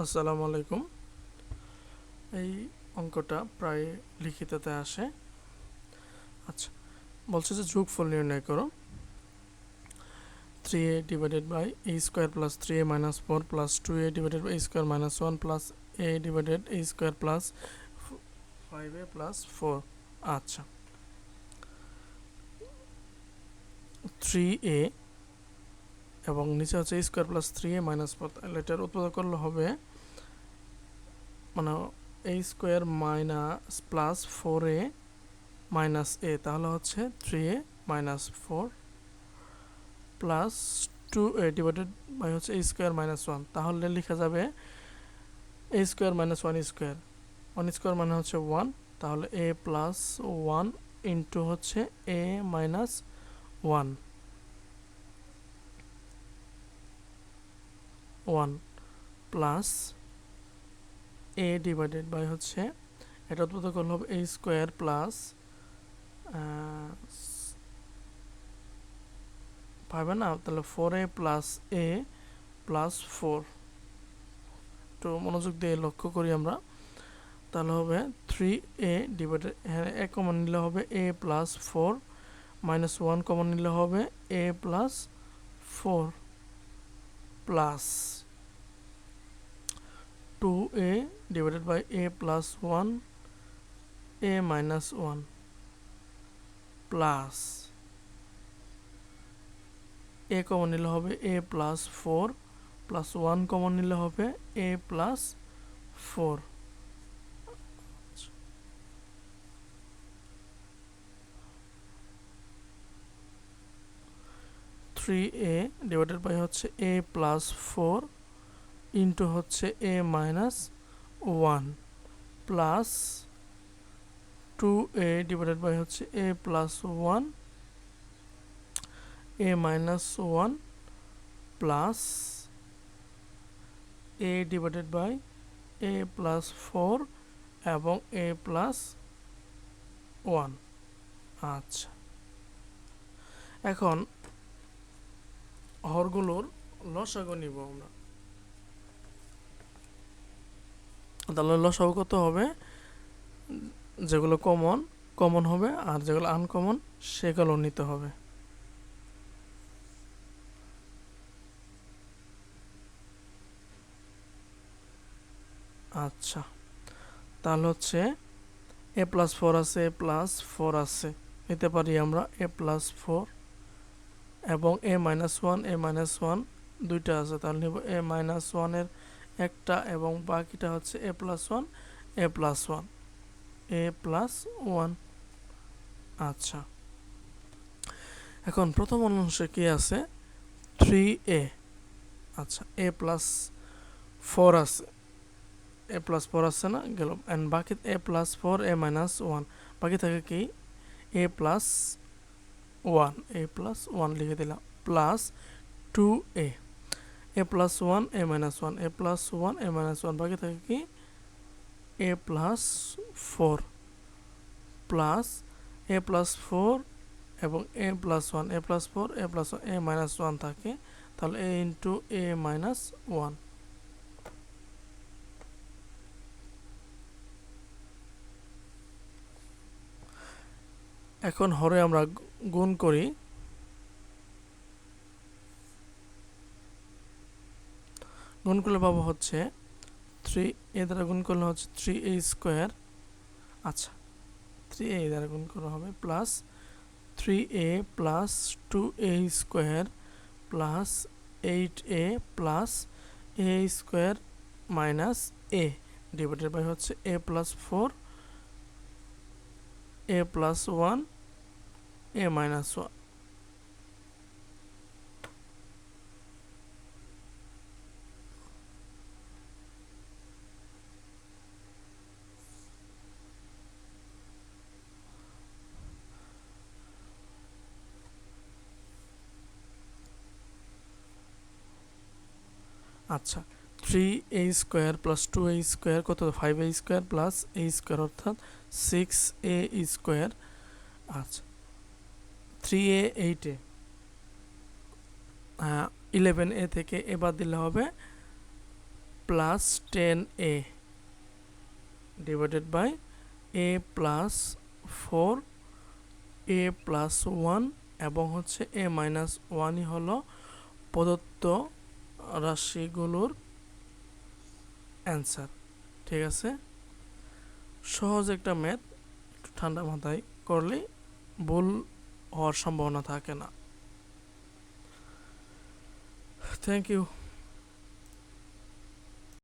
আসসালামু আলাইকুম। এই অঙ্কটা প্রায় লিখিততে আসে। আচ্ছা বলছে যে যোগফল নির্ণয় করো। Three A divided by A square plus three A minus four plus two A divided by square minus one plus A divided A square plus five A plus four আচ্ছা থ্রি এ এবং নিচে হচ্ছে square plus three A minus four তাহলে এটার উৎপাদন করলে হবে মানে A square minus plus four A minus A তাহলে হচ্ছে three A minus four plus two A divided by হচ্ছে এ স্কোয়ার মাইনাস ওয়ান তাহলে লেখা যাবে A square minus one square one square মানে হচ্ছে ওয়ান তাহলে এ প্লাস ওয়ান ইন্টু হচ্ছে A minus one one plus A divided by হচ্ছে, এটা উৎপাদন করলে হবে এ স্কোয়ার প্লাস পাবে না? তাহলে four A plus A plus four তো মনোযোগ দিয়ে লক্ষ্য করি আমরা। তাহলে হবে থ্রি এ ডিভাইডেড হ্যাঁ এ কমন নিলে হবে A plus four minus one common নিলে হবে A plus four plus two A divided by A plus one A minus one plus A common নিলে হবে A plus four plus one common নিলে হবে A plus four three A divided by হচ্ছে এ plus four into হচ্ছে A minus one plus two A divided by হচ্ছে A plus one A minus one plus A divided by A plus four এবং এ plus one আচ্ছা। এখন হরগুলোর লসাগু নিব আমরা। তাহলে লসাগু কত হবে? যেগুলো কমন কমন হবে, আর যেগুলো আনকমন সেগুলো নিতে হবে। আচ্ছা তাহলে হচ্ছে এ প্লাস ফোর আছে এ প্লাস ফোর আছে। নিতে পারি আমরা এ প্লাস ফোর এবং A minus one A minus one দুইটা আছে, তাহলে নিব এ মাইনাস ওয়ানের একটা এবং বাকিটা হচ্ছে A plus one A plus one A plus one আচ্ছা এখন প্রথম অংশে কি আছে? থ্রি এ আচ্ছা এ প্লাস ফোর আছে এ প্লাস ফোর আছে না, গেল। অ্যান্ড বাকি A plus four A minus one বাকি থাকে কি? A plus one A plus one লিখে দিলাম। Plus two A A plus one A minus one A plus one A minus one বাকি থাকে কি? A plus four plus A plus four এবং A plus one A plus four A plus A minus one থাকে। তাহলে A into A minus one এখন হরে আমরা গুণ করি। গুণ করলে পাবো হচ্ছে থ্রি, এ দ্বারা গুণ করলে হচ্ছে থ্রি এ স্কোয়ার। আচ্ছা থ্রি এ দ্বারা গুণ করা হবে plus three A plus two A square plus eight A plus A square minus A divided by হচ্ছে A plus four, A plus one A minus one আচ্ছা three A square plus two A square কত? Five A square plus A square অর্থাৎ six এ square আচ্ছা three এ এইটে eleven এ থেকে A বাদ দিলে হবে plus ten A divided by A plus four A plus one এবং হচ্ছে এ মাইনাস ওয়ানই হলো প্রদত্ত রাশিগুলোর অ্যান্সার ঠিক আছে? সহজ একটা ম্যাথ ঠান্ডা মাথায় করলেই ভুল হওয়ার সম্ভাবনা থাকে না। Thank you